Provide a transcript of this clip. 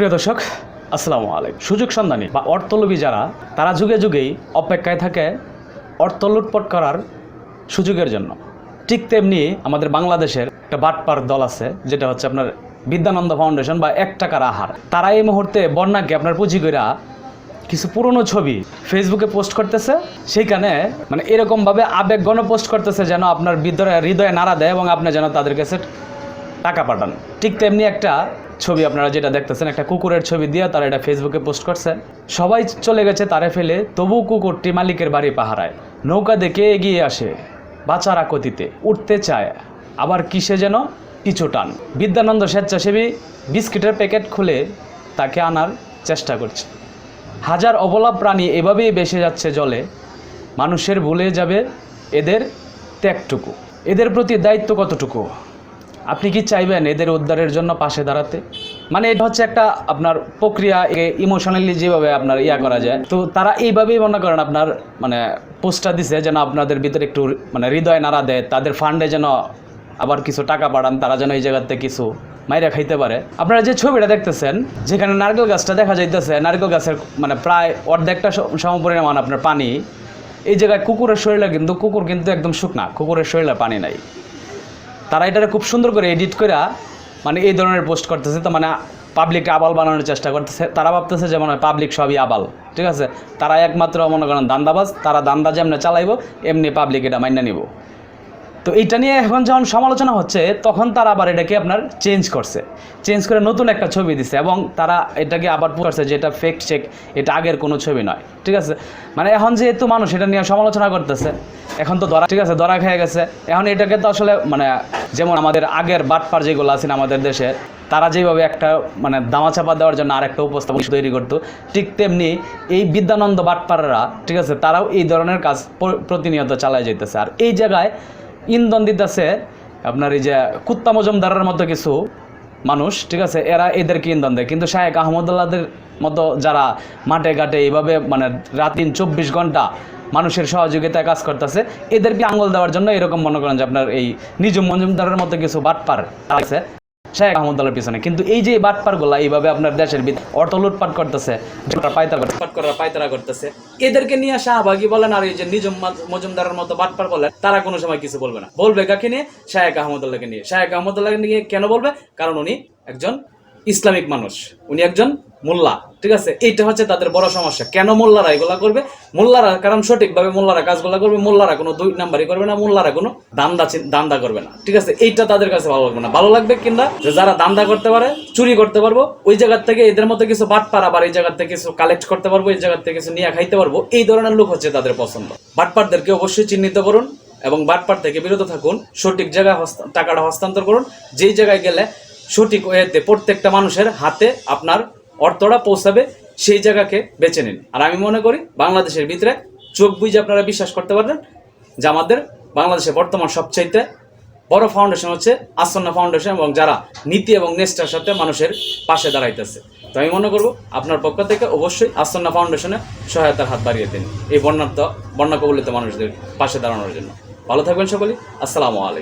প্রিয় দর্শক, আসসালামু আলাইকুম। সুযোগ সন্ধানী বা অর্থলোভী যারা, তারা যুগে যুগেই অপেক্ষায় থাকে অর্থ লুটপট করার সুযোগের জন্য। ঠিক তেমনি আমাদের বাংলাদেশের একটা বাটপার দল আছে, যেটা হচ্ছে আপনার বিদ্যানন্দ ফাউন্ডেশন বা এক টাকার আহার। তারা এই মুহূর্তে বন্যাকে আপনার পুঁজি কইরা কিছু পুরনো ছবি ফেসবুকে পোস্ট করতেছে। সেইখানে মানে এরকমভাবে আবেগ গণ পোস্ট করতেছে যেন আপনার হৃদয়ে নাড়া দেয় এবং আপনি যেন তাদের কাছে টাকা পাঠান। ঠিক তেমনি একটা ছবি আপনারা যেটা দেখতেছেন, একটা কুকুরের ছবি দিয়ে তারা এটা ফেসবুকে পোস্ট করছে। সবাই চলে গেছে তারে ফেলে, তবু কুকুরটি মালিকের বাড়ি পাহারায়। নৌকা দেখে এগিয়ে আসে, বাঁচার আকতিতে উঠতে চায়। আবার কিসে যেন পিছু টান। বিদ্যানন্দ স্বেচ্ছাসেবী বিস্কিটের প্যাকেট খুলে তাকে আনার চেষ্টা করছে। হাজার অবলা প্রাণী এভাবেই বেসে যাচ্ছে জলে। মানুষের ভুলে যাবে এদের ত্যাগটুকু। এদের প্রতি দায়িত্ব কতটুকু? আপনি কি চাইবেন এদের উদ্ধারের জন্য পাশে দাঁড়াতে? মানে এটা হচ্ছে একটা আপনার প্রক্রিয়া ইমোশনালি যেভাবে আপনার ইয়া করা যায়। তো তারা এইভাবেই মনে করেন আপনার মানে পোস্টটা দিছে যেন আপনাদের ভিতরে একটু মানে হৃদয় নাড়া দেয়, তাদের ফান্ডে যেন আবার কিছু টাকা পাঠান, তারা যেন এই জায়গাতে কিছু মাইরা খাইতে পারে। আপনারা যে ছবিটা দেখতেছেন, যেখানে নারকেল গাছটা দেখা যাইতেছে, নারকেল গাছের মানে প্রায় অর্ধেকটা সমপরিমাণ আপনার পানি, এই জায়গায় কুকুরের শরীরে কিন্তু, কুকুর কিন্তু একদম শুকনা, কুকুরের শরীরে পানি নাই। তারা এটাকে খুব সুন্দর করে এডিট করে মানে এই ধরনের পোস্ট করতেছে, তো মানে পাবলিক আবাল বানানোর চেষ্টা করতেছে। তারা ভাবতেছে যে মনে হয় পাবলিক সবই আবাল, ঠিক আছে? তারা একমাত্র মনে করেন দান্দাবাজ, তারা দান্দা যেমনি চালাইবো, এমনি পাবলিক এটা মাইনা নিব। তো এটা নিয়ে এখন যখন সমালোচনা হচ্ছে, তখন তারা আবার এটাকে আপনার চেঞ্জ করছে। চেঞ্জ করে নতুন একটা ছবি দিছে এবং তারা এটাকে আবার করছে যে এটা ফেক চেক এটা আগের কোনো ছবি নয়, ঠিক আছে? মানে এখন যেহেতু মানুষ এটা নিয়ে সমালোচনা করতেছে এখন তো ধরা ঠিক আছে, ধরা খেয়ে গেছে। এখন এটাকে তো আসলে মানে যেমন আমাদের আগের বাটপার যেগুলো আছেন আমাদের দেশে, তারা যেভাবে একটা মানে দামাচাপা দেওয়ার জন্য আরেকটা উপস্থাপন তৈরি করতো, ঠিক তেমনি এই বিদ্যানন্দ বাটপাররা, ঠিক আছে, তারাও এই ধরনের কাজ প্রতিনিয়ত চালায় যেতেছে আর এই জায়গায় ইন্ধন দিতেছে আপনার এই যে কুত্তা মজুমদারের মতো কিছু মানুষ, ঠিক আছে, এরা এদেরকে ইন্ধন দেয়। কিন্তু শাহেক আহমদুল্লাহদের মতো যারা মাঠে ঘাটে এইভাবে মানে রাত দিন চব্বিশ ঘণ্টা মানুষের সহযোগিতায় কাজ করতেছে। এদেরকে আঙুল দেওয়ার জন্য এরকম মনে করেন যে আপনার এই নিজম মজুমদারের মতো কিছু বাটপার আছে শাহেক আহমদুল্লাহর পিছনে। কিন্তু এই যে বাটপারগুলা এইভাবে আপনার দেশের অর্থ লুটপাট করতেছে পায়তারা পায়তারা করতেছে এদেরকে নিয়ে শাহবাগী বলেন আর এই যে নিজম মজুমদারের মতো বাটপার বলেন, তারা কোনো সময় কিছু বলবে না। বলবে কাকে নিয়ে? শাহেক আহমদুল্লাহকে নিয়ে। শাহেক আহমদুল্লাহকে নিয়ে কেন বলবে? কারণ উনি একজন ইসলামিক মানুষ। উনি একজন মোল্লা, ঠিক আছে? এইটা হচ্ছে তাদের বড় সমস্যা। কেন মোল্লারা এগুলা করবে? মোল্লারা, কারণ সঠিকভাবে মোল্লারা কাজগুলা করবে, মোল্লারা কোনো দুই নাম্বারই করবে না, মোল্লারা কোনো দান্দা দান্দা করবে না, ঠিক আছে? এইটা তাদের কাছে ভালো লাগবে না। ভালো লাগবে কিনা যে যারা দান্দা করতে পারে, চুরি করতে পারব, ওই জায়গার থেকে এদের মতো কিছু বাট পার আবার এই জায়গার থেকে কিছু কালেক্ট করতে পারব, এই জায়গার থেকে কিছু নিয়ে খাইতে পারব, এই ধরনের লোক হচ্ছে তাদের পছন্দ। বাটপারদেরকে অবশ্যই চিহ্নিত করুন এবং বাটপার থেকে বিরত থাকুন, সঠিক জায়গায় টাকাটা হস্তান্তর করুন। যেই জায়গায় গেলে সঠিক ওয়েতে প্রত্যেকটা মানুষের হাতে আপনার অর্থটা পৌঁছাবে সেই জায়গাকে বেছে নিন। আর আমি মনে করি বাংলাদেশের ভিতরে চোখ বুঝে আপনারা বিশ্বাস করতে পারবেন যে আমাদের বাংলাদেশে বর্তমান সবচাইতে বড় ফাউন্ডেশন হচ্ছে আসন্না ফাউন্ডেশন এবং যারা নীতি এবং নেস্টার সাথে মানুষের পাশে দাঁড়াইতেছে। তো আমি মনে করব আপনার পক্ষ থেকে অবশ্যই আসন্না ফাউন্ডেশনে সহায়তার হাত বাড়িয়ে দিন এই বন্যার্থ বন্যা কবলিত মানুষদের পাশে দাঁড়ানোর জন্য। ভালো থাকবেন সকলেই। আসসালামু আলাইকুম।